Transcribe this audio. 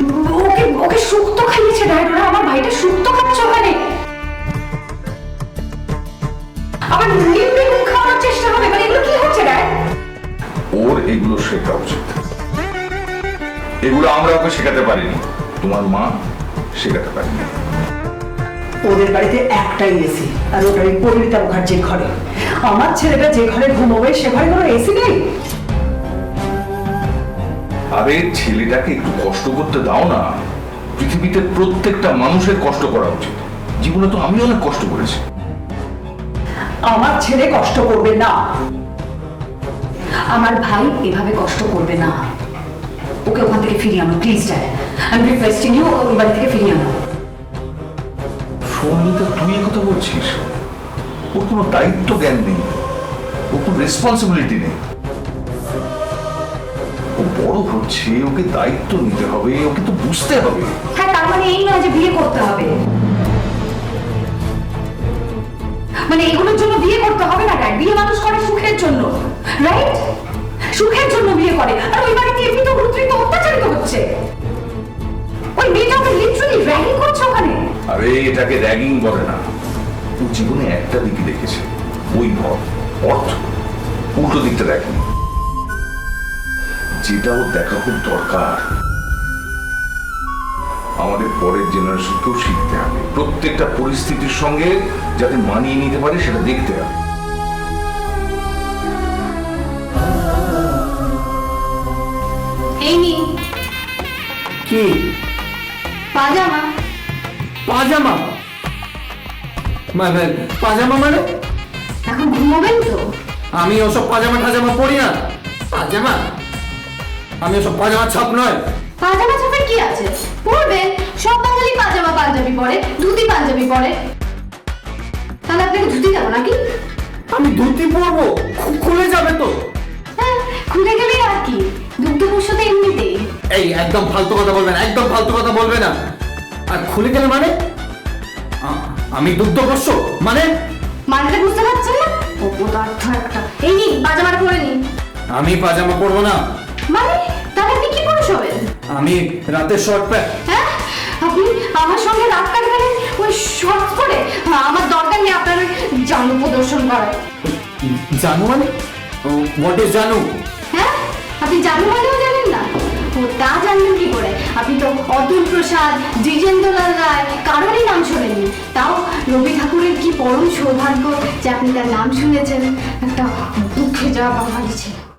ওকে ওকে শুক্তো খাইয়েছে ডায়নোরা আমার ভাইটা শুক্তো খাচ্ছে ওখানে। আবার লিম বেগুন চেষ্টা হবে মানে এগুলো কি হচ্ছে ড্যাড ওর এগুলো শেখা উচিত। এগুলো আমরা ওকে শেখাতে পারিনি। তোমার মা শেখাতে পারিনি। ওদের বাড়িতে একটাই এসি আর ওটাই পরিণীতা মুখার্জির ঘরে। আমার ছেলেটা যে ঘরে ঘুমোবে সে ঘরে কোনো এসি নেই? আরে ছেলেটাকে একটু কষ্ট করতে দাও না। পৃথিবীতে প্রত্যেকটা মানুষের কষ্ট করা উচিত। জীবনে তো আমি অনেক কষ্ট করেছি। আমার ছেলে কষ্ট করবে না। আমার ভাই এভাবে কষ্ট করবে না। ওকে ওখান থেকে ফিরিয়ে আনো প্লিজ ড্যাড আমি রিকোয়েস্টিং ইউ ওকে ওই বাড়ি থেকে ফিরিয়ে আনো। সৌমিতা তুই এ কথা বলছিস? ওর কোনো দায়িত্ব জ্ঞান নেই। ওর কোনো রেসপন্সিবিলিটি নেই। বড় হচ্ছে ওকে দায়িত্ব নিতে হবে ওকে তো বুঝতে হবে। হ্যাঁ তার মানে এই নয় যে বিয়ে করতে হবে। মানে এগুলোর জন্য বিয়ে করতে হবে না ড্যাড বিয়ে মানুষ করে সুখের জন্য রাইট সুখের জন্য বিয়ে করে। আর ওই বাড়িতে এমনি তো উদ্রিত অত্যাচারিত হচ্ছে। ওই মেয়েটা ওকে লিটারালি র্যাগিং করছে ওখানে। আরে এটাকে র্যাগিং বলে না। ও জীবনে একটা দিকই দেখেছে ওই ঘর অর্থ উল্টো দিকটা দেখেনি। যেটা ওর দেখা খুব দরকার। আমাদের পরের জেনারেশনকেও শিখতে হবে। প্রত্যেকটা পরিস্থিতির সঙ্গে যাতে মানিয়ে নিতে পারে সেটা দেখতে হবে। কি? পাজামা। পাজামা? মানে পাজামা মানে? এখন ঘুমোবেন তো? আমি ওসব পাজামা টাজামা পরি না। পাজামা? আমি ওসব পাজামা ছাপ নয়। পাজামা ছাপের কি আছে? পরবেন সব বাঙালি পাজামা পাঞ্জাবি পরে ধুতি পাঞ্জাবি পরে। তাহলে আপনাকে ধুতি দেবো নাকি? আমি ধুতি পরবো খুলে যাবে তো। হ্যাঁ খুলে গেলে আর কি। দুগ্ধ পুষ্য তো এমনিতেই। এই একদম ফালতু কথা বলবে না একদম ফালতু কথা বলবে না। আর খুলে গেলে মানে? আমি দুগ্ধবর্ষ মানে? মানেটা বুঝতে পারছেন না? ও অপদার্থ একটা। এই নিন পাজামাটা পরে নিন আমি পাজামা পরবো না। আমি রাতে শর্ট প্যান্ট হ্যাঁ? আপনি আমার সঙ্গে রাত কাটবেন? ওই শর্ট করে আমার দরকার নেই আপনার জানু প্রদর্শন করার। জানু মানে? হোয়াট ইজ জানু? হ্যাঁ? আপনি জানু মানেও জানেন না। ও তা জানলেন কি করে? আপনি তো অতুল প্রসাদ দ্বিজেন্দ্রলাল রায় কারোরই নাম শোনেননি। তাও রবি ঠাকুরের কি পরম সৌভাগ্য যে আপনি তার নাম শুনেছেন। একটা দুঃখে যাওয়া বাঙালি ছিল